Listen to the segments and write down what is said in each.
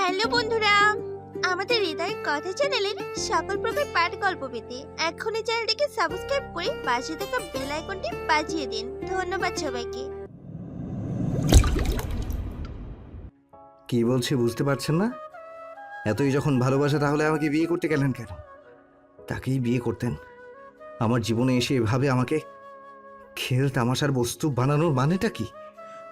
Hello বন্ধুরা, আমাদের হৃদয় কথা চ্যানেলের সকল প্রকার পাঠ গল্প পেতে এখনই চ্যানেলটিকে সাবস্ক্রাইব করে পাশে থাকা বেল আইকনটি বাজিয়ে দিন। ধন্যবাদ সবাইকে। কি বলছে বুঝতে পারছেন না? এতই যখন ভালোবাসা, তাহলে আমাকে বিয়ে করতে গেলেন কেন? তাকেই বিয়ে করতেন। আমার জীবনে এসে এভাবে আমাকে খেল তামাশার বস্তু বানানোর মানেটা কি?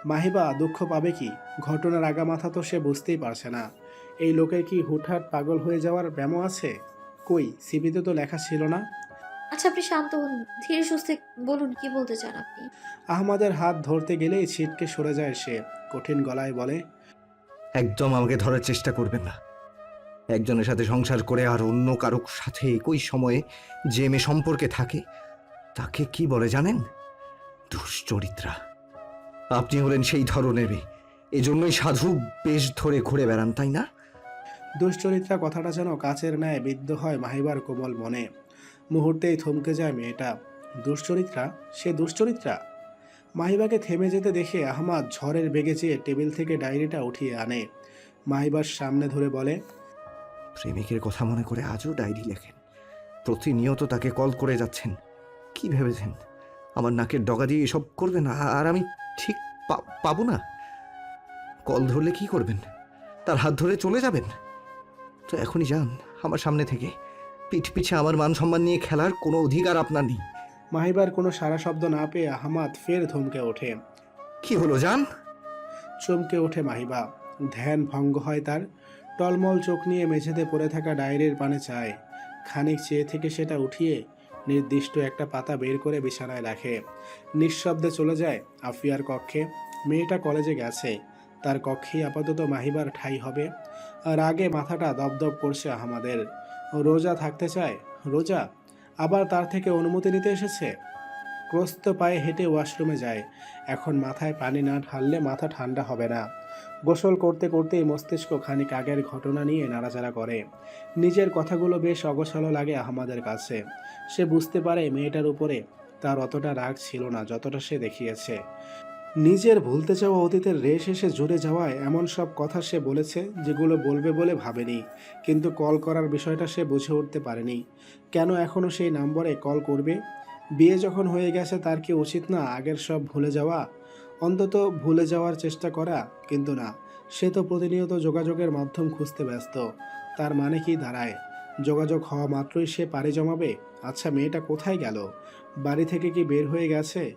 মাহিবা দুঃখ পাবে কি? ঘটনার আগামাথা তো সে বুঝতেই পারছে না। এই লোকের কি হুটহাট পাগল হয়ে যাওয়ার ব্যামো আছে? কই সিবিতে তো লেখা ছিল না? আচ্ছা আপনি শান্ত হন। ধীরে সুস্থে বলুন কি বলতে চান আপনি? আহমাদের হাত ধরতে গেলেই ছিটকে সরে যায় সে। কঠিন গলায় বলে একদম আমাকে ধরার চেষ্টা করবেন না। একজনের সাথে সংসার করে আর অন্য কারও সাথে একই সময়ে যে মেয়ে সম্পর্কে থাকে তাকে কি বলে জানেন? দুশ্চরিত্রা। আপনি হলেন সেই ধরনের এজন্যই সাধু বেশ ধরে ঘুরে বেড়ান তাই না? দুশ্চরিত্রা কথাটা যেন কাচের ন্যায় বিদ্ধ হয় মাহিবার কোমল মনে। মুহূর্তেই থমকে যায় মেয়েটা। দুশ্চরিত্রা? সে দুশ্চরিত্রা? মাহিবাকে থেমে যেতে দেখে আহমাদ ঝড়ের বেগে চেয়ে টেবিল থেকে ডায়েরিটা উঠিয়ে আনে। মাহিবার সামনে ধরে বলে প্রেমিকের কথা মনে করে আজও ডায়েরি লেখেন। প্রতিনিয়ত তাকে কল করে যাচ্ছেন। কি ভেবেছেন? আমার নাকের ডগা দিয়ে এসব করবেন? আর আমি ঠিক পাবো না। কল ধরলে কি করবেন? তার হাত ধরে চলে যাবেন? তো এখনই যান আমার সামনে থেকে। পিঠ পিছে আমার মান সম্মান নিয়ে খেলার কোনো অধিকার আপনার নেই। মাহিবার কোনো সারা শব্দ না পেয়ে আহমাদ ফের ধমকে ওঠে। কি হলো যান? চমকে ওঠে মাহিবা। ধ্যান ভঙ্গ হয় তার। টলমল চোখ নিয়ে মেঝেতে পড়ে থাকা ডায়েরির পানে চায়। খানিক চেয়ে থেকে সেটা উঠিয়ে নির্দিষ্ট একটা পাতা বের করে বিছানায় রাখে। নিঃশব্দে চলে যায় আফিয়ার কক্ষে। মেয়েটা কলেজে গেছে। তার কক্ষেই আপাতত মাহিবার ঠাই হবে। আর আগে মাথাটা দপদপ করছে আহমাদের। রোজা থাকতে চায়। রোজা? আবার তার থেকে অনুমতি নিতে এসেছে? ক্রস্ত পায়ে হেঁটে ওয়াশরুমে যায়। এখন মাথায় পানি না ঢাললে মাথা ঠান্ডা হবে না। গোসল করতে করতেই মস্তিষ্ক খানিক আগের ঘটনা নিয়ে নাড়াচাড়া করে। নিজের কথাগুলো বেশ অগোছালো লাগে আহমাদের কাছে। সে বুঝতে পারে মেয়েটার উপরে তার অতটা রাগ ছিল না, যতটা সে দেখিয়েছে। নিজের ভুলতে চাওয়া অতীতের রেশ এসে জুড়ে যাওয়ায় এমন সব কথা সে বলেছে যেগুলো বলবে বলে ভাবেনি, কিন্তু কল করার বিষয়টা সে বুঝে উঠতে পারেনি। কেন এখনও সেই নম্বরে কল করবে? বিয়ে যখন হয়ে গেছে তার কি উচিত না আগের সব ভুলে যাওয়া? অন্তত ভুলে যাওয়ার চেষ্টা করা কিন্তু না। সে তো প্রতিনিয়ত যোগাযোগের মাধ্যম খুঁজতে ব্যস্ত। তার মানে কি দাঁড়ায়? যোগাযোগ হওয়া মাত্রই সে পাড়ি জমাবে? আচ্ছা মেয়েটা কোথায় গেল? বাড়ি থেকে কি বের হয়ে গেছে?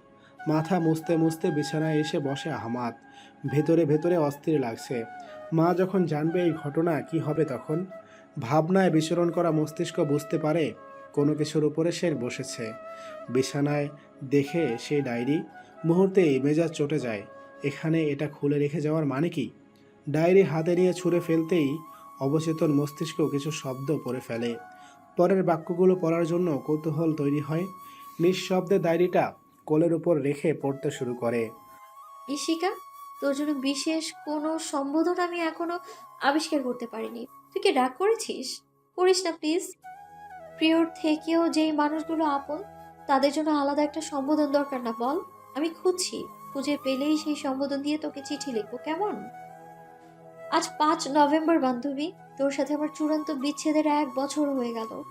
মাথা মুছতে মুছতে বিছানায় এসে বসে আহমাদ। ভেতরে ভেতরে অস্থির লাগছে। মা যখন জানবে এই ঘটনা কি হবে তখন? ভাবনায় বিচরণ করা মস্তিষ্ক বুঝতে পারে কোনো কিছুর উপরে সে বসেছে। বিছানায় দেখে সেই ডায়েরি মুহূর্তেই মেজাজ চটে যায়। এখানে এটা খুলে রেখে যাওয়ার মানে কি? ডায়েরি হাতে নিয়ে ছুঁড়ে ফেলতেই অবচেতন মস্তিষ্ক কিছু শব্দ পড়ে ফেলে। পরের বাক্যগুলো পড়ার জন্য কৌতূহল তৈরি হয়। নিঃশব্দে ডায়েরিটা কোলের উপর রেখে পড়তে শুরু করে। ইশিকা তোর জন্য বিশেষ কোনো সম্বোধন আমি এখনও আবিষ্কার করতে পারিনি। তুই কি রাগ করেছিস? করিস না, প্লিজ। প্রিয়র থেকেও যেই মানুষগুলো আপন, তাদের জন্য আলাদা একটা সম্বোধন দরকার না, বল। আমি খুঁজছি। খুঁজে পেলেই সেই সম্বোধন দিয়ে তোকে চিঠি লিখব, কেমন? আজ পাঁচ নভেম্বর, বান্ধবী। তোর সাথে আমার চূড়ান্ত বিচ্ছেদের এক বছর হয়ে গেল।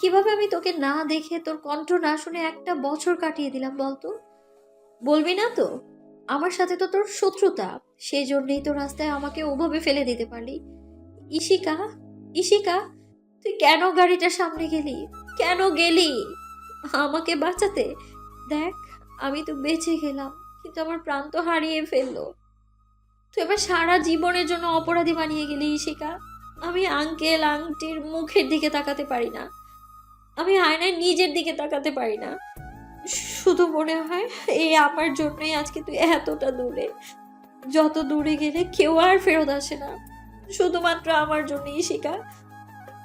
কীভাবে আমি তোকে না দেখে তোর কণ্ঠ না শুনে একটা বছর কাটিয়ে দিলাম বলতো? বলবি না তো? আমার সাথে তো তোর শত্রুতা। সেই জন্যই তো রাস্তায় আমাকে ওভাবে ফেলে দিতে পারলি। ইশিকা ইশিকা, তুই কেন গাড়িটার সামনে গেলি? কেন গেলি? আমাকে বাঁচাতে? দেখ আমি তো বেঁচে গেলাম, কিন্তু আমার প্রাণ তো হারিয়ে ফেলল। তুই এবার সারা জীবনের জন্য অপরাধী বানিয়ে গেলি ইশিকা আমি আঙ্কেল আংটির মুখের দিকে তাকাতে পারি না। আমি আয়নায় নিজের দিকে তাকাতে পারি না। শুধু মনে হয়, এই আমার জন্যই আজকে তুই এতটা দূরে। যত দূরে গেলে কেউ আর ফেরত আসে না। শুধুমাত্র আমার জন্য ইশিকা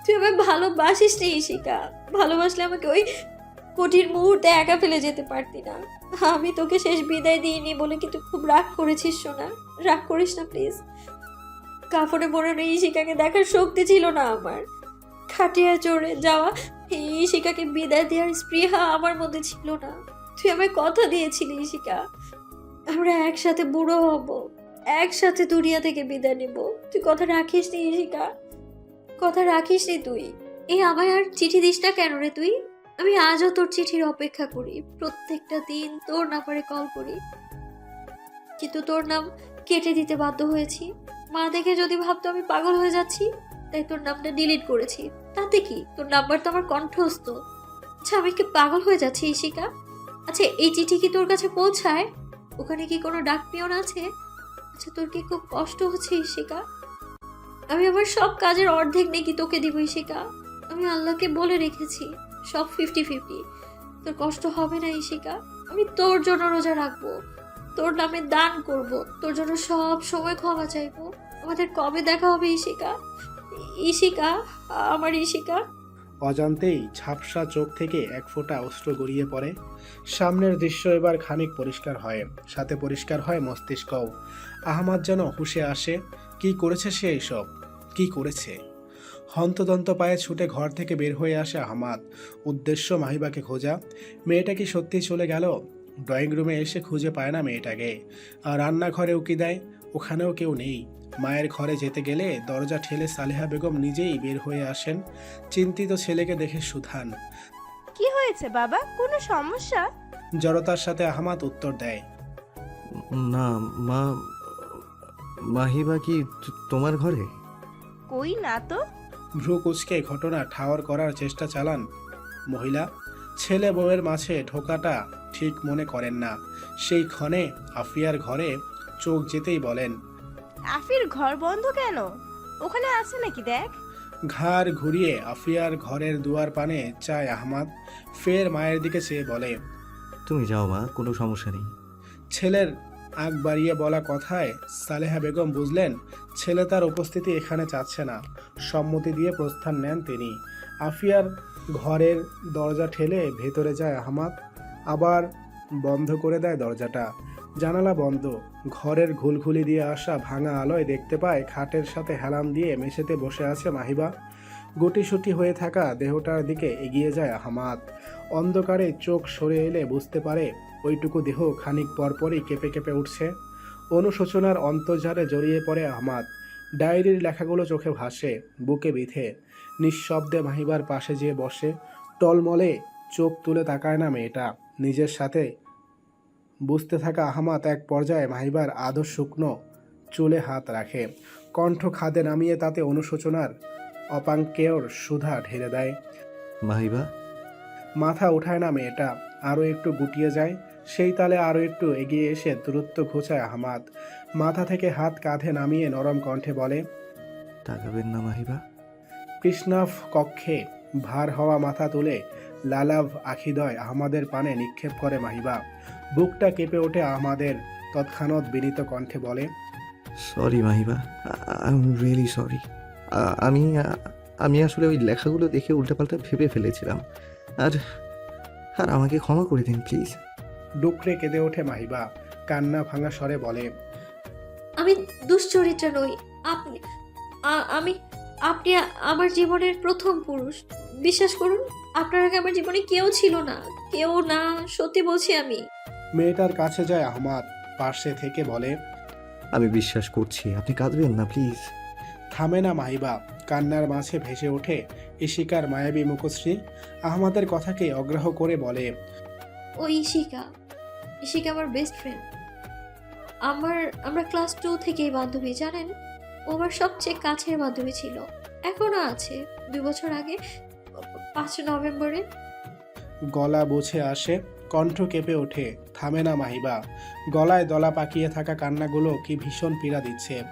তুই আমায় ভালোবাসিস রে ইশিকা ভালোবাসলে আমাকে ওই কঠিন মুহূর্তে একা ফেলে যেতে পারতি না। আমি তোকে শেষ বিদায় দিইনি বলে কিন্তু খুব রাগ করেছিস, সোনা। রাগ করিস না প্লিজ কাফনে মরানো ইশিকাকে দেখার শক্তি ছিল না আমার। খাটিয়া চড়ে যাওয়া এই ইশিকাকে বিদায় দেওয়ার স্পৃহা আমার মধ্যে ছিল না। তুই আমায় কথা দিয়েছিলি ইশিকা আমরা একসাথে বুড়ো হব। একসাথে দুনিয়া থেকে বিদায় নেব। তুই কথা রাখিস নি ইশিকা কথা রাখিস নি তুই। এই আমায় আর চিঠি দিস না কেন রে তুই? আমি আজও তোর চিঠির অপেক্ষা করি। প্রত্যেকটা দিন তোর নাম্বারে কল করি। কিন্তু তোর নাম কেটে দিতে বাধ্য হয়েছি। মা দেখে যদি ভাবতো আমি পাগল হয়ে যাচ্ছি, তাই তোর নামটা ডিলিট করেছি। তাতে কি? তোর নাম্বার তো আমার কণ্ঠস্থ। আচ্ছা আমি কি পাগল হয়ে যাচ্ছি ইশিকা আচ্ছা এই চিঠি কি তোর কাছে পৌঁছায়? ওখানে কি কোনো ডাক পিয়ন আছে? আচ্ছা তোর কি খুব কষ্ট হচ্ছে ইশিকা আমি আমার সব কাজের অর্ধেক নাকি তোকে দিব ইশিকা আমি আল্লাহকে বলে রেখেছি। সব ফিফটি ফিফটি তোর কষ্ট হবে না ইশিকা আমি তোর জন্য রোজা রাখব। তোর নামে দান করব। তোর জন্য সব সময় ক্ষমা চাইব। আমাদের কবে দেখা হবে ইশিকা ইশিকা আমার ইশিকা অজান্তেই ঝাপসা চোখ থেকে এক ফোঁটা অস্ত্র গড়িয়ে পড়ে। সামনের দৃশ্য এবার খানিক পরিষ্কার হয়। সাথে পরিষ্কার হয় মস্তিষ্কও। আহমাদ যেন হুশে আসে, কি করেছে সে এইসব কি করেছে? হন্তদন্ত পায়ে ছুটে ঘর থেকে বের হয়ে আসে আহমাদ। উদ্দেশ্য মাহিবাকে খোঁজা। মেয়েটা কি সত্যি চলে গেল? ড্রয়িং রুমে এসে খুঁজে পায় না মেয়েটাকে। আর রান্নাঘরে উকি দেয় ওখানেও কেউ নেই। মায়ের ঘরে যেতে গেলে দরজা ঠেলে সালেহা বেগম নিজেই বের হয়ে আসেন। চিন্তিত ছেলেকে দেখে সুধান। কি হয়েছে বাবা? কোনো সমস্যা? জড়তার সাথে আহমাদ উত্তর দেয়। না মা মাহিবা কি তোমার ঘরে? কই না তো। ভ্রু কুচকে ঘটনা ঠাওয়ার করার চেষ্টা চালান। মহিলা ছেলে বউয়ের মাঝে ঢোকাটা ঠিক মনে করেন না। সেই ক্ষণে আফিয়ার ঘরে চোখ যেতেই বলেন আফির ঘর বন্ধ কেন? ওখানে আছে নাকি দেখ? ঘাড় ঘুরিয়ে আফিয়ার ঘরের দুয়ার পানে চায় আহমাদ। ফের মায়ের দিকে চেয়ে বলে তুমি যাও মা কোনো সমস্যা নেই। ছেলের আগ বাড়িয়ে বলা কথায় সালেহা বেগম বুঝলেন, ছেলে তার উপস্থিতি এখানে চাচ্ছে না। সম্মতি দিয়ে প্রস্থান নেন তিনি। আফিয়ার ঘরের দরজা ঠেলে ভেতরে যায় আহমাদ, আবার বন্ধ করে দেয় দরজাটা। জানালা বন্ধ। ঘরের ঘুলঘুলি দিয়ে আসা ভাঙা আলোয় দেখতে পায় খাটের সাথে হেলান দিয়ে মেঝেতে বসে আছে মাহিবা। গুটিসুটি হয়ে থাকা দেহটার দিকে এগিয়ে যায় আহমাদ। অন্ধকারে চোখ সরে এলে বুঝতে পারে ওইটুকু দেহ খানিক পরপরই কেঁপে কেঁপে উঠছে। অনুশোচনার অন্তর্জালে জড়িয়ে পড়ে আহমাদ। ডায়েরির লেখাগুলো চোখে ভাসে বুকে বিধে। নিঃশব্দে মাহিবার পাশে যেয়ে বসে। টলমলে চোখ তুলে তাকায় না মেয়েটা। নিজের সাথে বুঝতে থাকা আহমাদ এক পর্যায়ে মাহিবার আদর শুকনো চুলে হাত রাখে। কণ্ঠ খাদে নামিয়ে তাতে অনুশোচনার অপাঙ্কেয়র সুধা ঢেলে দেয়। মাহিবা? মাথা ওঠায় না মেয়েটা। আরও একটু গুটিয়ে যায়। সেই তালে আরও একটু এগিয়ে এসে দূরত্ব ঘোচায় আহমাদ মাথা থেকে হাত কাঁধে নামিয়ে নরম কণ্ঠে বলে তাকাবেন না মাহিবা। কৃষ্ণাফ কক্ষে ভার হওয়া মাথা তুলে লালাভ আখিদয় আহমাদের পানে নিক্ষেপ করে মাহিবা। বুকটা কেঁপে ওঠে আহমাদের তৎক্ষণাৎ বিনীত কণ্ঠে বলে sorry Mahiba I am really sorry আমি আমি আসলে ওই লেখাগুলো দেখে উল্টাপাল্টা ভেবে ফেলেছিলাম। আর আর আমাকে ক্ষমা করে দিন প্লিজ ডুকরে কেঁদে ওঠে মাহিবা। কান্না ভাঙা স্বরে বলে আমি দুশ্চরিত্রা নই। আপনি আমি আপনি আমার জীবনের প্রথম পুরুষ। বিশ্বাস করুন আপনার আগে আমার জীবনে কেউ ছিল না। কেউ না সত্যি বলছি আমি। মেয়েটার কাছে যায় আহমাদ। পাশে থেকে বলে আমি বিশ্বাস করছি আপনি কাঁদবেন না প্লিজ। থামে না মাহিবা। কান্নার মাঝে ভেসে ওঠে ইশিকার মায়াবী মুখশ্রী। আহমাদের কথাকে অগ্রাহ করে বলে ও ইশিকা ইশিকা আমার বেস্ট ফ্রেন্ড আমার আমরা ক্লাস টু থেকেই বান্ধবী জানেন? ও আমার সবচেয়ে কাছের বান্ধবী ছিল। এখনও আছে। দুই বছর আগে পাঁচ নভেম্বরে। গলা বুঝে আসে কণ্ঠ কেঁপে ওঠে থামে না মাহিবা। গলায় দলা পাকিয়ে থাকা কান্নাগুলো কি ভীষণ পীড়া দিচ্ছে।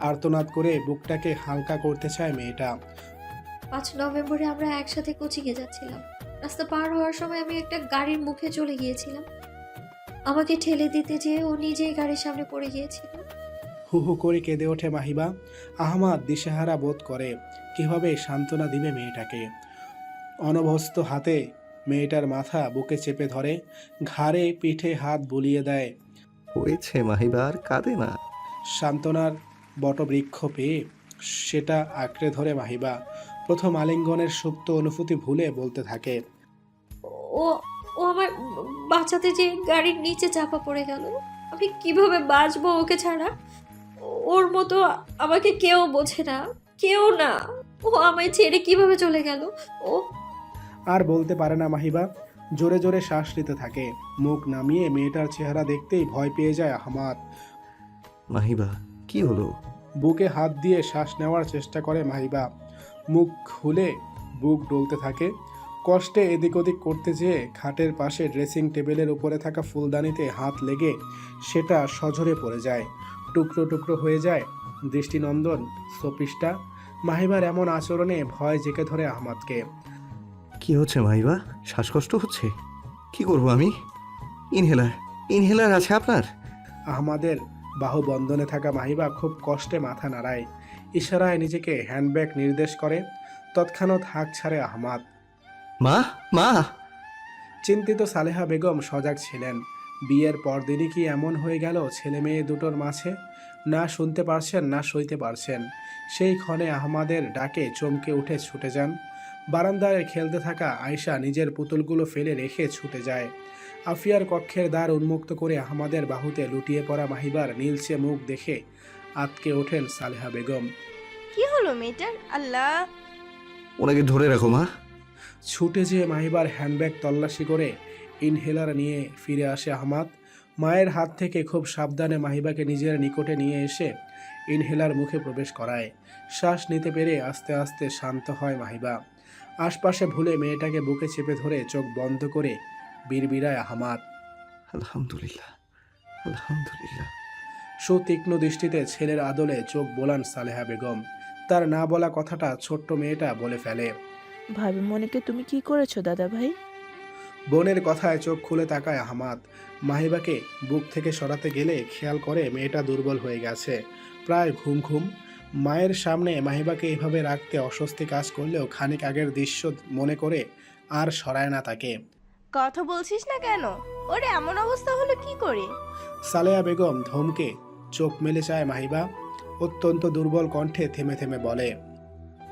আর্তনাদ করে বুকটাকে হালকা করতে চায় মেয়েটা। পাঁচ নভেম্বরে আমরা একসাথে কোচিংয়ে যাচ্ছিলাম। রাস্তা পার হওয়ার সময় আমি একটা গাড়ির মুখে চলে গিয়েছিলাম। আমাকে ঠেলে দিতে যেয়ে ও নিজেই গাড়ির সামনে পড়ে গিয়েছিল। হু হু করে কেঁদে ওঠে মাহিবা আহমাদ দিশেহারা বোধ করে কীভাবে সান্ত্বনা দিবে মেয়েটাকে? অনভস্ত হাতে মেয়েটার মাথা বুকে চেপে ধরে ঘাড়ে পিঠে হাত বুলিয়ে দেয়। হয়েছে মাহিবার কাঁদে না। সান্ত্বনার বটবৃক্ষ পেয়ে সেটা আঁকড়ে ধরে মাহিবা প্রথম আলিঙ্গনের সুপ্ত অনুভূতি ভুলে বলতে থাকে। ও ও আমার বাঁচাতে যে গাড়ির নিচে চাপা পড়ে গেল আমি কীভাবে বাঁচবো ওকে ছাড়া? ওর মতো আমাকে কেউ বোঝে না কেউ না। ও আমায় ছেড়ে কীভাবে চলে গেল? ও আর বলতে পারে না মাহিবা জোরে জোরে শ্বাস নিতে থাকে। মুখ নামিয়ে মেয়েটার চেহারা দেখতেই ভয় পেয়ে যায় আহমাদ। মাহিবা কি হলো? বুকে হাত দিয়ে শ্বাস নেওয়ার চেষ্টা করে মাহিবা। মুখ খুলে বুক ডলতে থাকে। কষ্টে এদিক ওদিক করতে যেয়ে খাটের পাশে ড্রেসিং টেবিলের উপরে থাকা ফুলদানিতে হাত লেগে সেটা সজোরে পড়ে যায়। টুকরো টুকরো হয়ে যায় দৃষ্টিনন্দন সোপিসটা মাহিবার এমন আচরণে ভয় জেকে ধরে আহমাদকে। কি হচ্ছে মাহিবা শ্বাসকষ্ট হচ্ছে? কি করব আমি? ইনহেলার ইনহেলার আছে আপনার? আহমাদের বাহু বন্ধনে থাকা মাহিবা খুব কষ্টে মাথা নাড়ায়। ইশারায় নিজেকে হ্যান্ডব্যাগ নির্দেশ করে তৎক্ষণাৎ হাঁক ছাড়ে আহমাদ। মা মা। চিন্তিত সালেহা বেগম সজাগ ছিলেন। বিয়ের পরদিনই কি এমন হয়ে গেল ছেলে মেয়ে দুটোর মাঝে? না শুনতে পারছেন না সইতে পারছেন। সেই ক্ষণে আহমাদের ডাকে চমকে উঠে ছুটে যান। বারান্দায় খেলতে থাকা আয়শা নিজের পুতুলগুলো ফেলে রেখে ছুটে যায়। আফিয়ার কক্ষের দ্বার উন্মুক্ত করে আহমাদের বাহুতে লুটিয়ে পড়া মাহিবার নীলচে মুখ দেখে আতকে ওঠেন সালেহা বেগম। কি হলো মেয়েটার? আল্লাহ। ওনাকে ধরে রাখো মা। ছুটে যেয়ে মাহিবার হ্যান্ডব্যাগ তল্লাশি করে ইনহেলার নিয়ে ফিরে আসে আহমাদ। মায়ের হাত থেকে খুব সাবধানে মাহিবাকে নিজের নিকটে নিয়ে এসে ইনহেলার মুখে প্রবেশ করায়। শ্বাস নিতে পেরে আস্তে আস্তে শান্ত হয় মাহিবা। আশপাশে ভুলে মেয়েটাকে বুকে চেপে ধরে চোখ বন্ধ করে বীরবিরায় আহমাদ। আলহামদুলিল্লাহ আলহামদুলিল্লাহ। সুতীক্ষ্ণ দৃষ্টিতে ছেলের আদলে চোখ বোলান সালেহা বেগম। তার না বলা কথাটা ছোট্ট মেয়েটা বলে ফেলে। ভাবি মনেকে তুমি কি করেছ দাদা ভাই? বোনের কথায় চোখ খুলে তাকায় আহমাদ। মাহিবাকে বুক থেকে সরাতে গেলে খেয়াল করে মেয়েটা দুর্বল হয়ে গেছে। প্রায় ঘুম ঘুম। মায়ের সামনে মাহিবাকে এভাবে রাখতে অস্বস্তি কাজ করলেও খানিক আগের দৃশ্য মনে করে আর সরায় না তাকে। কথা বলছিস না কেন? ওরে এমন অবস্থা হলো কি করে? সালেয়া বেগম ধমকে চোখ মেলে চায় মাহিবা। অত্যন্ত দুর্বল কণ্ঠে থেমে থেমে বলে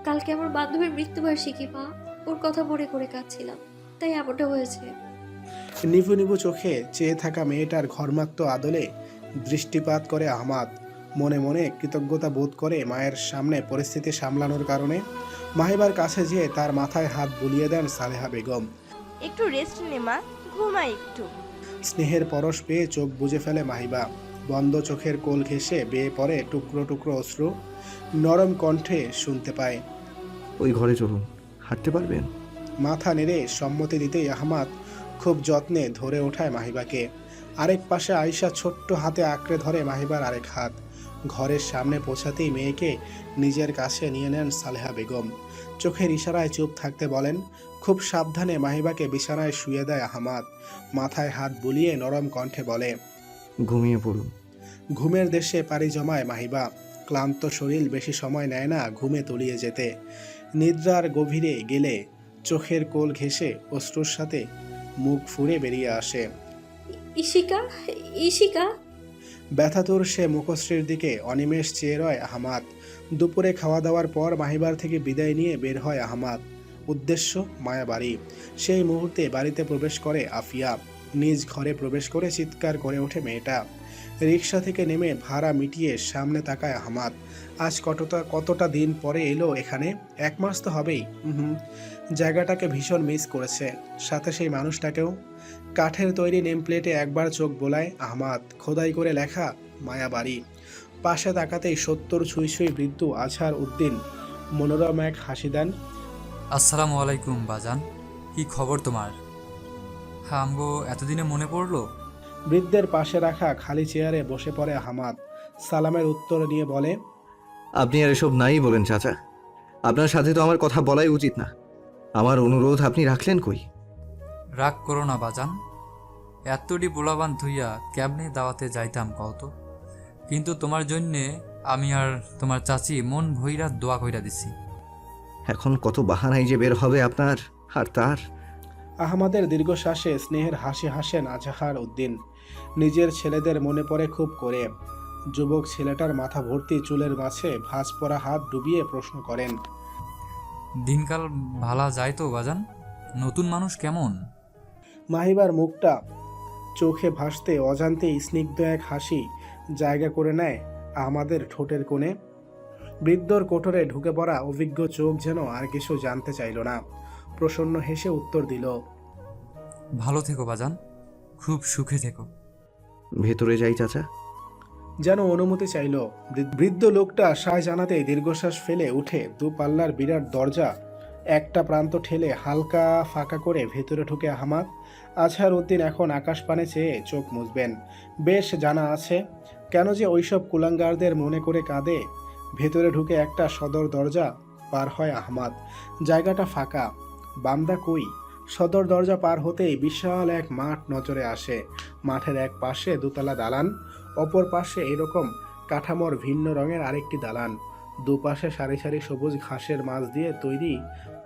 কালকে আমার বান্ধবীর মৃত্যুবার্ষিকী মা? ওর কথা মনে করে কাঁদছিলাম তাই এমনটা হয়েছে। নিভু নিভু চোখে চেয়ে থাকা মেয়েটার ঘর্মাক্ত আদলে দৃষ্টিপাত করে আহমাদ। মনে মনে কৃতজ্ঞতা বোধ করে মায়ের সামনে পরিস্থিতি সামলানোর কারণে মাহিবার কাছে যেয়ে তার মাথায় হাত বুলিয়ে দেন সালেহা বেগম। একটু রেস্ট নে মা। ঘুমাই একটু। স্নেহের পরশ পেয়ে চোখ বুজে ফেলে মাহিবা। বন্ধ চোখের কোল ঘেঁষে বেয়ে পড়ে টুকরো টুকরো অশ্রু নরম কণ্ঠে শুনতে পায়। ওই ঘরে চলুন হাঁটতে পারবেন? মাথা নেড়ে সম্মতি দিতেই আহমাদ খুব যত্নে ধরে ওঠায় মাহিবাকে। আরেক পাশে আয়সা ছোট্ট হাতে আঁকড়ে ধরে মাহিবার আরেক হাত। ঘরের সামনে পৌঁছাতেই মেয়েকে নিজের কাছে নিয়ে নেন সালেহা বেগম। চোখের ইশারায় চুপ থাকতে বলেন খুব সাবধানে মাহিবাকে বিছানায় শুয়ে দেয় আহমাদ। মাথায় হাত বুলিয়ে নরম কণ্ঠে বলে ঘুমিয়ে পড়ুন। ঘুমের দেশে পাড়ি জমায় মাহিবা। ক্লান্ত শরীর বেশি সময় নেয় না ঘুমে তলিয়ে যেতে। নিদ্রার গভীরে গেলে চোখের কোল ঘেঁষে অশ্রুর সাথে মুখ ফুঁড়ে বেরিয়ে আসে। ইশিকা ইশিকা ব্যথাতুর সে মুখশ্রীর দিকে অনিমেষ চেয়ে রয় আহমাদ। দুপুরে খাওয়া দাওয়ার পর মাহিবার থেকে বিদায় নিয়ে বের হয় আহমাদ। উদ্দেশ্য মায়াবাড়ি। সেই মুহূর্তে বাড়িতে প্রবেশ করে আফিয়া। নিজ ঘরে প্রবেশ করে চিৎকার করে ওঠে মেয়েটা। রিক্সা থেকে নেমে ভাড়া মিটিয়ে সামনে তাকায় আহমাদ। আজ কতটা কতটা দিন পরে এলো এখানে? এক মাস তো হবেই। জায়গাটাকে ভীষণ মিস করেছে। সাথে সেই মানুষটাকেও। কাঠের তৈরি নেম প্লেটে একবার চোখ বোলায় আহমাদ। খোদাই করে লেখা মায়াবাড়ি পাশে তাকাতেই সত্তর ছুঁই ছুঁই বৃদ্ধ আছার উদ্দিন। মনোরম এক হাসি দেন। আসসালামু আলাইকুম, বাজান। কি খবর তোমার? হ্যাঁ আমগো এতদিনে মনে পড়ল? বৃদ্ধের পাশে রাখা খালি চেয়ারে বসে পড়ে হামাদ। সালামের উত্তর নিয়ে বলে আপনি আর এসব নাই বলেন চাচা। আপনার সাথে তো আমার কথা বলাই উচিত না। আমার অনুরোধ আপনি রাখলেন কই? রাগ করো না বাজান। এতটি পোলাবান ধুইয়া ক্যাবনে দাওয়াতে যাইতাম কত কিন্তু তোমার জন্যে আমি আর তোমার চাচি মন ভইরা দোয়া কইরা দিছি। এখন কত বাহানাই যে বের হবে আপনার আর তার আহমাদের দীর্ঘশ্বাসে স্নেহের হাসি হাসেন আজহার উদ্দিন। নিজের ছেলেদের মনে পড়ে খুব করে। যুবক ছেলেটার মাথা ভর্তি চুলের মাঝে ভাঁজ পরা হাত ডুবিয়ে প্রশ্ন করেন দিনকাল ভালা যায় তো বাজান নতুন মানুষ কেমন? মাহিবার মুখটা চোখে ভাসতে অজান্তে স্নিগ্ধ এক হাসি জায়গা করে নেয় আমাদের ঠোঁটের কোণে। বৃদ্ধর কোঠরে ঢুকে পড়া অভিজ্ঞ চোখ যেন আর কিছু জানতে চাইল না। প্রসন্ন হেসে উত্তর দিল ভালো থেকো বাজান খুব সুখে থেকো। ভেতরে যাই চাচা। যেন অনুমতি চাইল বৃদ্ধ লোকটা সায় জানাতেই দীর্ঘশ্বাস ফেলে উঠে দু পাল্লার বিরাট দরজা একটা প্রান্ত ঠেলে হালকা ফাঁকা করে ভেতরে ঢুকে আহমাদ আজহার উদ্দিন এখন আকাশ পানে চেয়ে চোখ মুছবেন। বেশ জানা আছে কেন যে ওইসব কুলাঙ্গারদের মনে করে কাঁদে ভেতরে ঢুকে একটা সদর দরজা পার হয় আহমাদ। জায়গাটা ফাঁকা বান্দা কই? সদর দরজা পার হতেই বিশাল এক মাঠ নজরে আসে। মাঠের এক পাশে দোতলা দালান, অপর পাশে এরকম কাঠামোর ভিন্ন রঙের আরেকটি দালান। দুপাশে সারি সারি সবুজ ঘাসের মাঝ দিয়ে তৈরি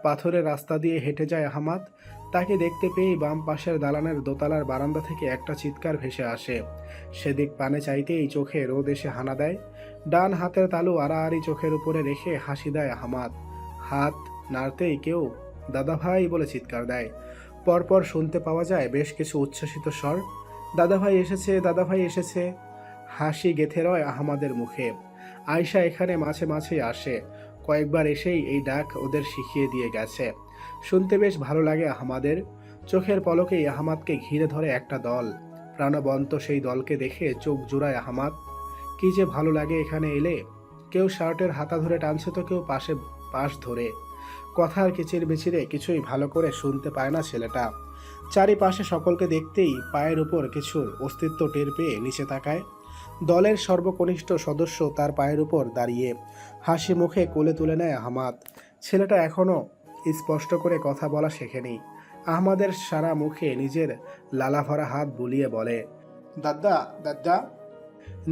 পাথরের রাস্তা দিয়ে হেঁটে যায় আহমাদ। তাকে দেখতে পেয়েই বাম পাশের দালানের দোতলার বারান্দা থেকে একটা চিৎকার ভেসে আসে। সেদিক পানে চাইতেই চোখে রোদ এসে হানা দেয়। ডান হাতের তালু আড়াআড়ি চোখের উপরে রেখে হাসি দেয় আহমাদ। হাত নাড়তেই কেউ দাদা ভাই বলে চিৎকার দেয়। পরপর শুনতে পাওয়া যায় বেশ কিছু উচ্ছ্বসিত স্বর। দাদাভাই এসেছে দাদাভাই এসেছে। হাসি গেথে রয় আহমাদের মুখে। আয়সা এখানে মাঝে মাঝেই আসে। কয়েকবার এসেই এই ডাক ওদের শিখিয়ে দিয়ে গেছে। শুনতে বেশ ভালো লাগে আহমাদের। চোখের পলকেই আহমাদকে ঘিরে ধরে একটা দল। প্রাণবন্ত সেই দলকে দেখে চোখ জোড়ায় আহমাদ। কি যে ভালো লাগে এখানে এলে। কেউ শার্টের হাতা ধরে টানছে তো কেউ পাশে, পাশ ধরে। কথার কিচির বিচিরে কিছুই ভালো করে শুনতে পায় না ছেলেটা। চারিপাশে সকলকে দেখতেই পায়ের উপর কিছুর অস্তিত্ব টের পেয়ে নিচে তাকায়। দলের সর্বকনিষ্ঠ সদস্য তার পায়ের উপর দাঁড়িয়ে হাসি মুখে কোলে তুলে নেয় আহমাদ। ছেলেটা এখনও স্পষ্ট করে কথা বলা শেখেনি। আহমাদের সারা মুখে নিজের লালা ভরা হাত বুলিয়ে বলে, দাদা দাদা।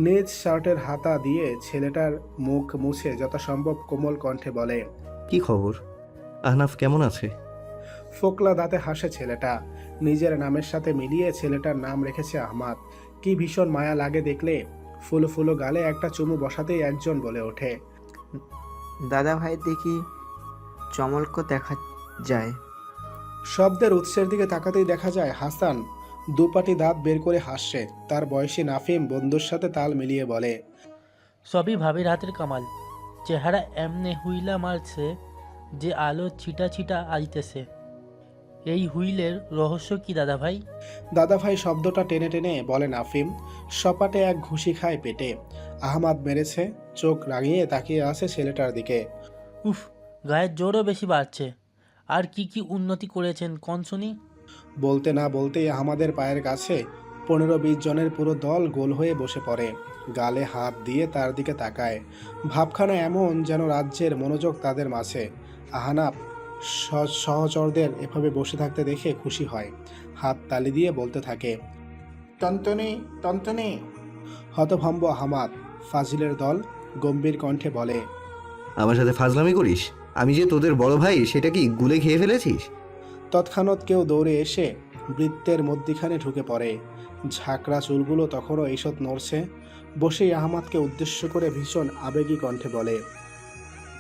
নিজ শার্টের হাতা দিয়ে ছেলেটার মুখ মুছে যথাসম্ভব কোমল কণ্ঠে বলে, কি খবর? আহনাফ কেমন আছে? ফোকলা দাঁতে হাসে ছেলেটা। নিজের নামের সাথে মিলিয়ে ছেলেটার নাম রেখেছে আহমাদ। কি ভীষণ মায়া লাগে দেখলে। ফুলো ফুলো গালে একটা চুমু বসাতেই একজন বলে ওঠে। দাদা ভাই দেখি চমলক দেখা যায়। শব্দের উৎসের দিকে তাকাতেই দেখা যায় হাসান দুপাটি দাঁত বের করে হাসছে। তার বয়সী নাফিম বন্ধুর সাথে তাল মিলিয়ে বলে সবই ভাবির হাতের কামাল। চেহারা এমনে হুইলা মারছে যে আলো ছিটা ছিটা আইতেছে এই হুইলের রহস্য কি দাদা ভাই দাদাভাই শব্দটা টেনে টেনে বলেন আফিম সপাটে এক ঘুষি খায় পেটে। আহমাদ মেরেছে চোখ রাঙিয়ে তাকিয়ে আছে ছেলেটার দিকে। উফ গায়ের জোরও বেশি বাড়ছে। আর কি কি উন্নতি করেছেন কন শুনি? বলতে না বলতেই আমাদের পায়ের কাছে পনেরো বিশ জনের পুরো দল গোল হয়ে বসে পড়ে। গালে হাত দিয়ে তার দিকে তাকায়। ভাবখানা এমন যেন রাজ্যের মনোযোগ তাদের মাঝে। আহানাপ স- সহচরদের এভাবে বসে থাকতে দেখে খুশি হয়। হাত তালি দিয়ে বলতে থাকে টনটনি টনটনি। হতভম্ব আহমাদ ফাজিলের দল গম্ভীর কণ্ঠে বলে আমার সাথে ফাজলামি করিস? আমি যে তোদের বড় ভাই সেটা কি গুলে খেয়ে ফেলেছিস? তৎক্ষণাৎ কেউ দৌড়ে এসে বৃত্তের মধ্যিখানে ঢুকে পড়ে। ঝাঁকড়া চুলগুলো তখনও এইসব নড়ছে। বসেই আহমাদকে উদ্দেশ্য করে ভীষণ আবেগী কণ্ঠে বলে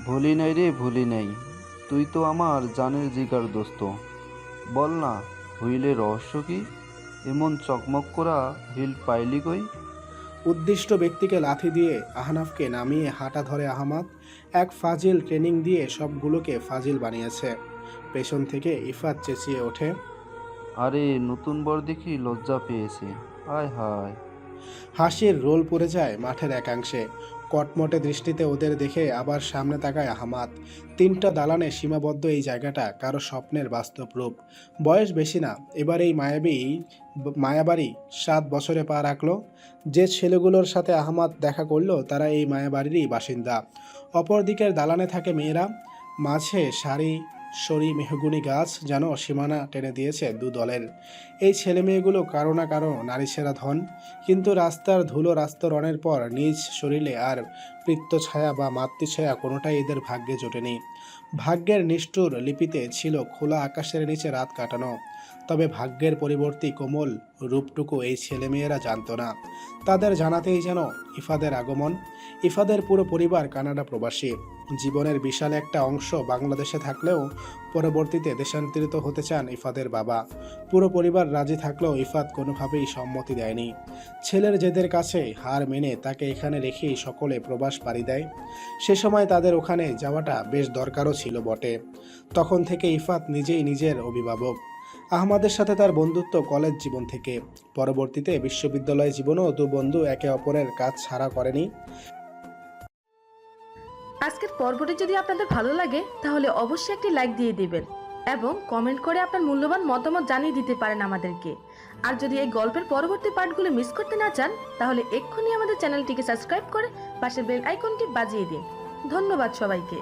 ভুলি নাই রে ভুলি নাই। তুই তো আমার জানের জিগার দোস্ত। বল না হুইলের রহস্য কি? এমন চকমক করা হুইল পাইলি কই? উদ্দিষ্ট ব্যক্তিকে লাথি দিয়ে আহনাফকে নামিয়ে হাঁটা ধরে আহমাদ এক ফাজিল ট্রেনিং দিয়ে সবগুলোকে ফাজিল বানিয়েছে। পেছন থেকে ইফাত চেঁচিয়ে ওঠে আরে নতুন বর দেখি লজ্জা পেয়েছে। আয় হায়। হাসির রোল পড়ে যায় মাঠের একাংশে। কটমটে দৃষ্টিতে ওদের দেখে আবার সামনে তাকায় আহমাদ। তিনটা দালানে সীমাবদ্ধ এই জায়গাটা কারও স্বপ্নের বাস্তব রূপ। বয়স বেশি না, এবার এই মায়াবী, মায়াবাড়ি সাত বছরে পা রাখল। যে ছেলেগুলোর সাথে আহমাদ দেখা করল, তারা এই মায়াবাড়িরই বাসিন্দা। অপরদিকের দালানে থাকে মেয়েরা, মাঝে সারি সরি মেহগুনি গাছ যেন সীমানা টেনে দিয়েছে দু দলের। এই ছেলে মেয়েগুলো কারও না কারও নারী সেরা ধন। কিন্তু রাস্তার ধুলো রাস্তরণের পর নিজ শরীরে আর পৃত্ত ছায়া বা মাতৃছায়া কোনোটাই এদের ভাগ্যে জোটেনি। ভাগ্যের নিষ্ঠুর লিপিতে ছিল খোলা আকাশের নিচে রাত কাটানো। তবে ভাগ্যের পরিবর্তী কোমল রূপটুকু এই ছেলেমেয়েরা জানত না। তাদের জানাতেই যেন ইফাদের আগমন, ইফাদের পুরো পরিবার কানাডা প্রবাসী। জীবনের বিশাল একটা অংশ বাংলাদেশে থাকলেও পরবর্তীতে দেশান্তরিত হতে চান ইফাদের বাবা। পুরো পরিবার রাজি থাকলেও ইফাত কোনোভাবেই সম্মতি দেয়নি। ছেলের জেদের কাছে হার মেনে তাকে এখানে রেখেই সকলে প্রবাস পাড়ি দেয়। সে সময় তাদের ওখানে যাওয়াটা বেশ দরকারও ছিল বটে। তখন থেকে ইফাত নিজেই নিজের অভিভাবক। আহমাদের সাথে তার বন্ধুত্ব কলেজ জীবন থেকে। পরবর্তীতে বিশ্ববিদ্যালয় জীবনেও দু বন্ধু একে অপরের কাজ ছাড়া করেনি। আজকের পর্বটি যদি আপনাদের ভালো লাগে, তাহলে অবশ্যই একটি লাইক দিয়ে দিবেন এবং কমেন্ট করে আপনার মূল্যবান মতামত জানিয়ে দিতে পারেন আমাদেরকে। আর যদি এই গল্পের পরবর্তী পার্টগুলো মিস করতে না চান, তাহলে এক্ষুনি আমাদের চ্যানেলটিকে সাবস্ক্রাইব করে পাশের বেল আইকনটি বাজিয়ে দিন। ধন্যবাদ সবাইকে।